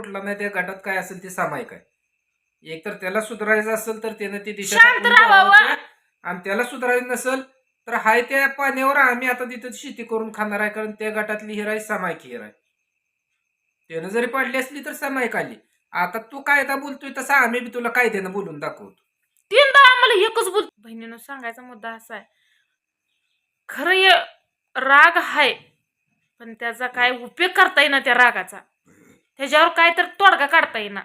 फुटला नाही त्या गटात काय असेल ते सामायिक आहे. एक तर त्याला सुधारायचं असेल तर त्यानं ती दिशा शांत टाकून आणि त्याला सुधारायचं नसेल तर हाय त्या पाण्यावर आम्ही आता तिथं शेती करून खाणार आहे कारण त्या गटातली हिर आहे सामायिक हिर आहे त्यानं जरी पडली असली तर सामायिक आली. आता तू कायदा बोलतोय तसा आम्ही बी तुला कायद्यानं बोलून दाखवतो. तीनदा आम्हाला एकच बोल बहिणीनं सांगायचा मुद्दा असा आहे. खरं हे राग आहे पण त्याचा काय उपयोग करता येईना त्या रागाचा. त्याच्यावर काय तर तोडगा काढता येईना.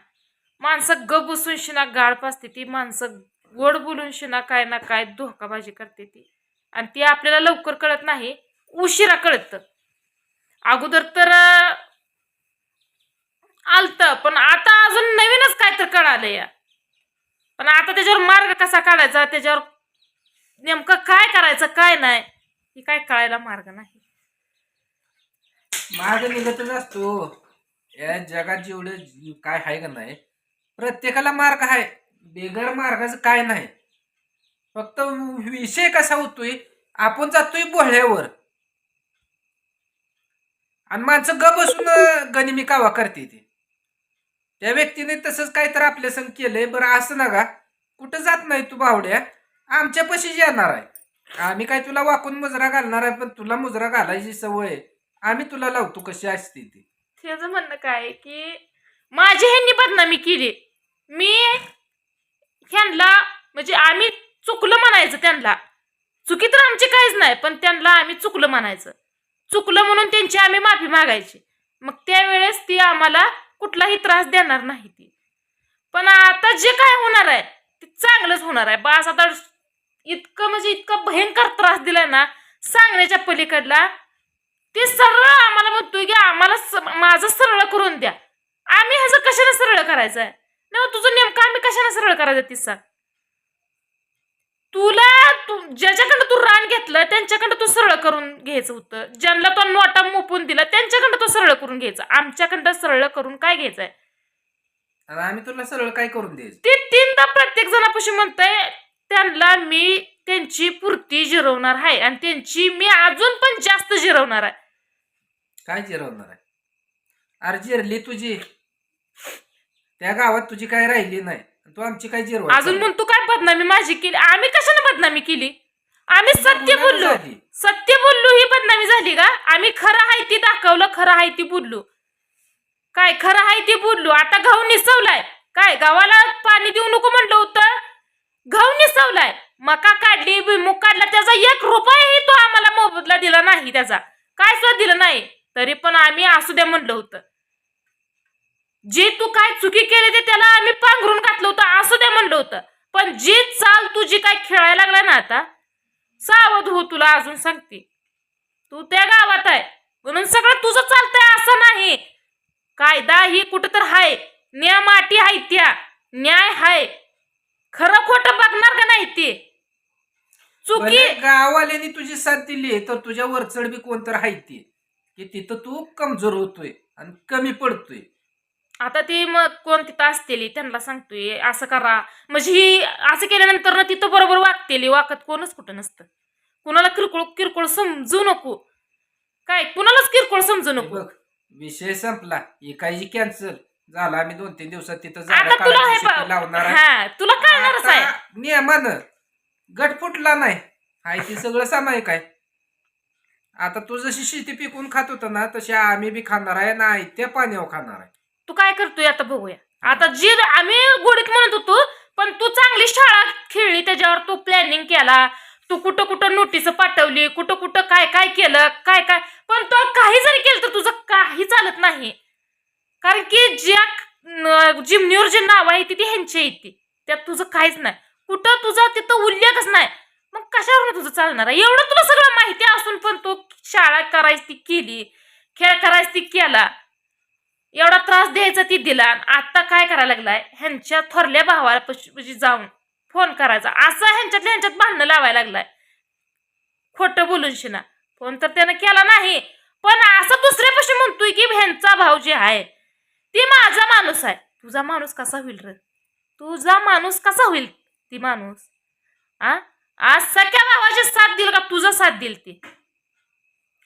माणसं ग बसून शिना गाळ पाचते ती माणसं गोड बोलून शिना काय ना काय धोकाबाजी करते ती. आणि ती आपल्याला लवकर कळत नाही उशिरा कळत. अगोदर तर आलत पण आता अजून नवीनच काय तर कळालं या. पण आता त्याच्यावर मार्ग कसा काढायचा त्याच्यावर नेमकं काय करायचं काय नाही हे काय कळायला मार्ग नाही. मार्ग निघतच असतो. या जगात जेवढं काय आहे का नाही प्रत्येकाला मार्ग आहे बेगर मार्गाचं काय नाही. फक्त विषय कसा होतोय आपण जातोय बोहळ्यावर. आणि माणसं ग बसून गणिमी गनिमी कावा करते ते. त्या व्यक्तीने तसंच काहीतरी आपल्या संग केलंय. बरं असं ना का कुठं जात नाही तू बावड्या? आमच्या पशीच येणार आहे. आम्ही काय तुला वाकून मुजरा घालणार आहे पण तुला मुजरा घालायची सवय आम्ही तुला लावतो कशी असते ती. त्याचं म्हणणं काय की माझी ह्यांनी बदनामी केली. मी ह्यांना म्हणजे आम्ही चुकलं म्हणायचं त्यांना. चुकी तर आमची काहीच नाही पण त्यांना आम्ही चुकलं म्हणायचं. चुकलं म्हणून त्यांची आम्ही माफी मागायची. मग त्यावेळेस ती आम्हाला कुठलाही त्रास देणार नाही ती. पण आता जे काय होणार आहे ते चांगलंच होणार आहे. बास आता इतकं म्हणजे इतकं भयंकर त्रास दिलाय ना सांगण्याच्या पलीकडला ते सरळ आम्हाला म्हणतोय की आम्हाला माझं सरळ करून द्या. आम्ही ह्याचं कशाला सरळ करायचं आहे ना तुझं नेमकं आम्ही कशाला सरळ करायचं ती सांग तुला तू ज्याच्याकडं तू रान घेतलं त्यांच्याकडं तू सरळ करून घ्यायचं होतं. ज्यांना तो नोटा मोपून दिला त्यांच्याकडं तो सरळ करून घ्यायचं. आमच्याकडं सरळ करून काय घ्यायचंय? आम्ही तुला सरळ काय करून द्यायचं? ते तीनदा प्रत्येक जणापाशी म्हणतंय त्यांना मी त्यांची पूर्ती जिरवणार आहे आणि त्यांची मी अजून पण जास्त जिरवणार आहे. काय जिरवणार आहे? अरे जिरली तुझी. त्या गावात तुझी काय राहिली नाही. तू आमची काय जिरव अजून म्हणतो काय बदनामी माझी केली? आम्ही कशाने बदनामी केली? आम्ही सत्य बोललो. सत्य बोललो ही बदनामी झाली का? आम्ही खरं आहे ती दाखवलं खरं आहे ती बोललो. काय खरं आहे ती बोललो? आता गहू निसवलाय. काय गावाला पाणी देऊ नको म्हणलं होतं? गहू निसवलाय. मका काढली भुईमुग काढला त्याचा एक रुपयाही तो आम्हाला मोबदला दिला नाही त्याचा. काय सुद्धा दिलं नाही. तरी पण आम्ही असू द्या म्हणलं होतं. जे तू काय चुकी केली ते त्याला आम्ही पांघरून घातलं होतं असू द्या म्हणलं होतं. पण जी चाल तुझी काय खेळायला लागला ना आता सावध हो तुला अजून सांगते. तू त्या गावात आहे म्हणून सगळं तुझं चालतंय असं नाही. कायदा ही कुठं तर हाय नियम अटी हाय त्या न्याय हाय. खरं खोटं बघणार का नाही ते? चुकी गाववाल्यांनी तुझी साथ दिली तर तुझ्या वरचड बी कोणतर आहे ती. की तिथं तू कमजोर होतोय आणि कमी पडतोय. आता ती मग कोण तिथं असतेली त्यांना सांगतोय असं करा. म्हणजे ही असं केल्यानंतर ना तिथं बरोबर वागतेली. वाकत कोणच कुठं नसतं. कुणाला किरकोळ किरकोळ समजू नको. काय कुणालाच किरकोळ समजू नको. बघ विषय संपला. एकाची कॅन्सल झाला आम्ही दोन तीन दिवसात तिथं झाडं आता तुला काढायची हे शेती लावणार आहे. हा तुला कळणारच आहे. आता नियमानं गट फुटला नाही. हाय ते सगळं सामायिक आहे. आता तू जशी शेती पिकून खात होता ना तशी आम्ही बी खाणार आहे ना त्या पाण्यावर खाणार आहे. तू काय करतोय आता बघूया. आता जी आम्ही गोडीत म्हणत होतो पण तू चांगली शाळा खेळली त्याच्यावर तू प्लॅनिंग केला. तू कुठं कुठं नोटीस पाठवली कुठं कुठं काय काय केलं काय काय पण तो काही जरी केलं तर तुझं काही चालत नाही. कारण की ज्या जिमनीवर जे नाव आहे ती ती ह्यांची आहे ती. त्यात तुझं काहीच नाही. कुठं तुझा तिथं उल्लेखच नाही. मग कशावर तुझं चालणार आहे? एवढं तुला सगळं माहिती असून पण तू शाळा करायची ती केली खेळ करायची ती केला एवढा त्रास द्यायचा ती दिला आणि आता काय करायला लागलाय? ह्यांच्या थोरल्या भावाला पशी म्हणजे जाऊन फोन करायचा. असं ह्यांच्यातल्या ह्यांच्यात भांडणं लावायला लागलाय. खोटं बोलून शिना. फोन तर त्यानं केला नाही. पण असं दुसऱ्यापाशी म्हणतोय की ह्यांचा भाव जे आहे ती माझा माणूस आहे. तुझा माणूस कसा होईल रे? तुझा माणूस कसा होईल ती माणूस? आ? आज सगळ्या भावाची साथ दिल का तुझा साथ दिल ती?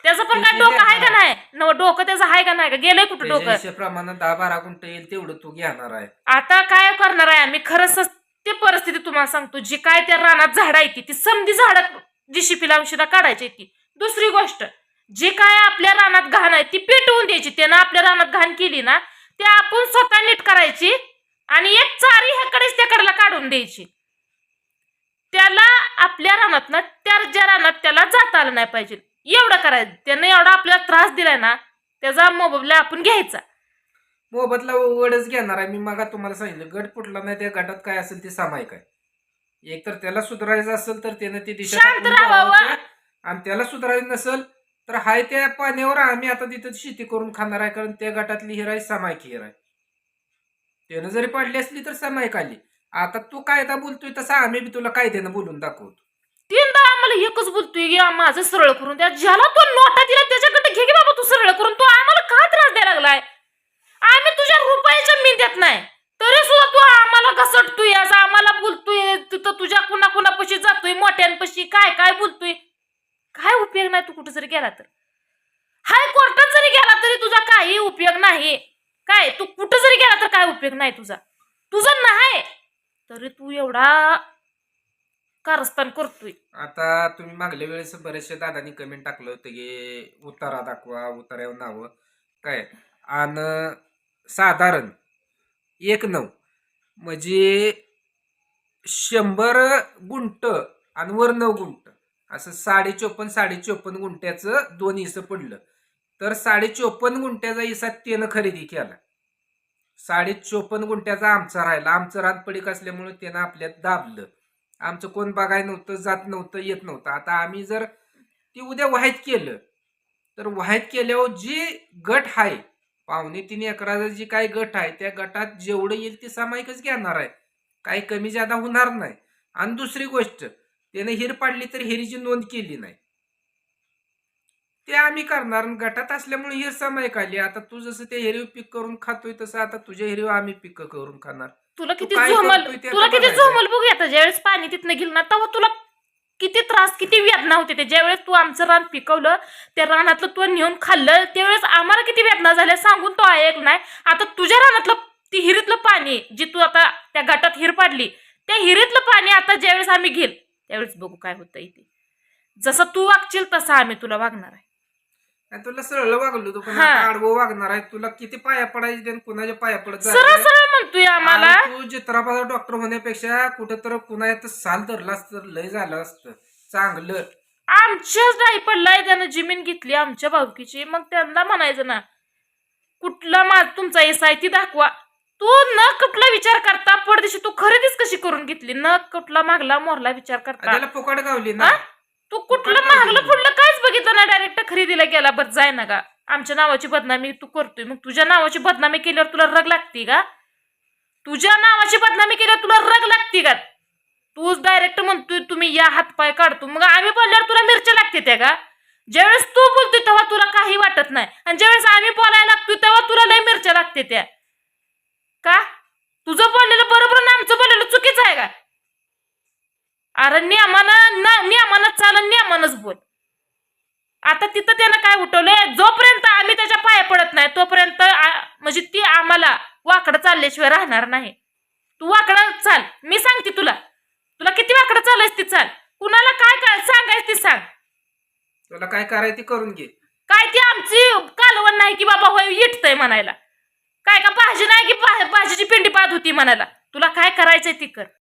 त्याचं पण काय डोकं आहे का. नाही? न डोकं त्याचं आहे का नाही? का गेलंय कुठं डोकं? त्याच्या दहा बारा गुंठ येईल तेवढं तू घेणार आहे. आता काय करणार आहे? आम्ही खरंच ते परिस्थिती तुम्हाला सांगतो. जी काय त्या रानात झाड आहे ती ती समधी झाड जीशीपीला औषधा काढायची ती. दुसरी गोष्ट जी काय आपल्या रानात घाण आहे ती पेटवून द्यायची. त्यानं आपल्या रानात घाण केली ना ते आपण स्वतः नीट करायची आणि एक चारी ह्याकडेच त्याकडला काढून द्यायची. त्याला आपल्या रानात ना त्या ज्या रानात त्याला जाता आलं नाही पाहिजे. एवढं करायचं. त्यानं एवढा आपल्याला त्रास दिलाय ना त्याचा मोबाईल आपण घ्यायचा. मोबदला वडच घेणार आहे. मी मागा तुम्हाला सांगितलं गट फुटला नाही त्या गटात काय असेल ते सामायिक आहे. एक तर त्याला सुधारायचं असेल तर त्यानं ती दिशा शांत राहावं. आणि त्याला सुधारायचं नसेल तर हाय त्या पाण्यावर आम्ही आता तिथं शेती करून खाणार आहे कारण त्या गटातली हिर आहे सामायिक हिर आहे त्यानं जरी पडली असली तर सामायिक आली. आता तू कायदा बोलतोय तसा आम्ही बी तुला कायद्यानं बोलून दाखवतो. तीनदा आम्हाला एकच बोलतोय की माझं सरळ करून द्या. ज्याला तो नोटा दिला त्याच्याकडे घे की बाबा तू सरळ करून. तू आम्हाला का त्रास द्यायला लागलाय? आम्ही तुझ्या रुपयाच्या मी देत नाही. तरी सुद्धा तू आम्हाला घसटतोय आज आम्हाला बोलतोय तिथं तुझ्या कुणा कुणापाशी जातोय मोठ्यांपाशी काय काय बोलतोय? काय उपयोग नाही तू कुठं जरी गेला तर. हाय कोर्टात जरी गेला तरी तुझा काही उपयोग नाही. काय तू कुठं जरी गेला तर काय उपयोग नाही तुझा? तुझा नाही. तरी तू एवढा कारस्थान करतोय. आता तुम्ही मागल्या वेळेस बरेचसे दादांनी कमेंट टाकलं होतं की उतारा दाखवा उतार्यावर नावं काय? आणि साधारण एक नऊ म्हणजे शंभर गुंट आणि वर नऊ गुंट असं साडे चोपन्न साडे चोपन्न गुंट्याचं दोन इसं पडलं. तर साडे चोपन्न गुंट्याचा इसा त्यानं खरेदी केला. साडे चोपन्न गुंट्याचा आमचा राहिला. आमचं रात पडीक असल्यामुळे त्यानं आपल्यात दाबलं. आमचं कोण बघाय नव्हतं जात नव्हतं येत नव्हतं. आता आम्ही जर ती उद्या वाहित केलं तर वाहित केल्यावर जी गट आहे पावणे तीन एकराचा जी काही गट आहे त्या गटात जेवढं येईल ते सामायिकच घेणार आहे. काही कमी जादा होणार नाही. आणि दुसरी गोष्ट त्याने हिर पाडली तर हिरीची नोंद केली नाही. ते आम्ही करणार गटात असल्यामुळे हिर सामायिक आली आता तू जसं ते हिरीव पीक करून खातोय तसं आता तुझ्या हिरीव आम्ही पीक करून खाणार. तुला किती काय झोमल करतोय ते तुला आता किती बघायचंय. झोमल बघूया आता ज्यावेळेस पाणी तिथनं गेलं ना तेव्हा तुला किती त्रास किती वेदना होते ते. ज्यावेळेस तू आमचं रान पिकवलं त्या रानातलं तू नेऊन खाल्लं त्यावेळेस आम्हाला किती वेदना झाल्या सांगून तो ऐक नाही. आता तुझ्या रानातलं ती हिरीतलं पाणी जी तू आता त्या गटात हिर पाडली त्या हिरीतलं पाणी आता ज्यावेळेस आम्ही घेईल त्यावेळेस बघू काय होतं इथे जसं तू वागशील तसं आम्ही तुला वागणार आहे. तुला सरळ वागलो तू पण हा. आता आडवं वागणार आहे. तुला किती पाया पडायचे आणि कुणाच्या पाया पडत सरळ जायचं? सरळ म्हणतोय आम्हाला. आणि तू चित्रापाचा डॉक्टर होण्यापेक्षा कुठं तर कुणाच्यात साल धरलास तर लय झालं असतं. चांगलं. आमच्याच नाही पडलाय त्यानं जमीन घेतली आमच्या भावकीची. मग त्यांना म्हणायचं ना कुठला मा तुमचा एस आय ती दाखवा. तू न कुठला विचार करता पडदेशी तू खरेदीच कशी करून घेतली? न कुठला मागला मोरला विचार करता. त्याला फुकट गावली ना. हा? तू कुठलं काय मागलं? पुढलं काहीच बघितलं ना डायरेक्ट खरेदीला गेला बस जाय ना का आमच्या नावाची बदनामी तू करतोय. मग तुझ्या नावाची बदनामी केल्यावर तुला रग लागते का? तुझ्या नावाची बदनामी केल्यावर तुला रग लागते का? तूच डायरेक्ट म्हणतोय तुम्ही या हातपाय काढतो. मग आम्ही बोलल्यावर तुला मिरच्या लागते त्या का? ज्यावेळेस तू बोलतोय तेव्हा तुला काही वाटत नाही. आणि ज्यावेळेस आम्ही बोलायला लागतोय तेव्हा तुला लय मिरच्या लागते त्या. का? तुझं बोललेलं बरोबर ना आमचं बोललेलं चुकीचं आहे का? अरे नियमानं ना नियमानं चाल नियमानच बोल. आता तिथं त्यानं काय उठवलंय? जोपर्यंत आम्ही त्याच्या पाया पडत नाही तोपर्यंत म्हणजे ती आम्हाला वाकडं चालल्याशिवाय राहणार नाही. तू वाकडं चाल. मी सांगते तुला. तुला किती वाकडं चालायच ती चाल. कुणाला काय काय सांगायच ती सांग. तुला काय करायचं ते करून घे. काय ती आमची कालवण नाही की बाबा होय इटतंय म्हणायला. काय का भाजी नाही की भाजीची पिंडी पाहत होती म्हणायला. तुला काय करायचंय ती कर.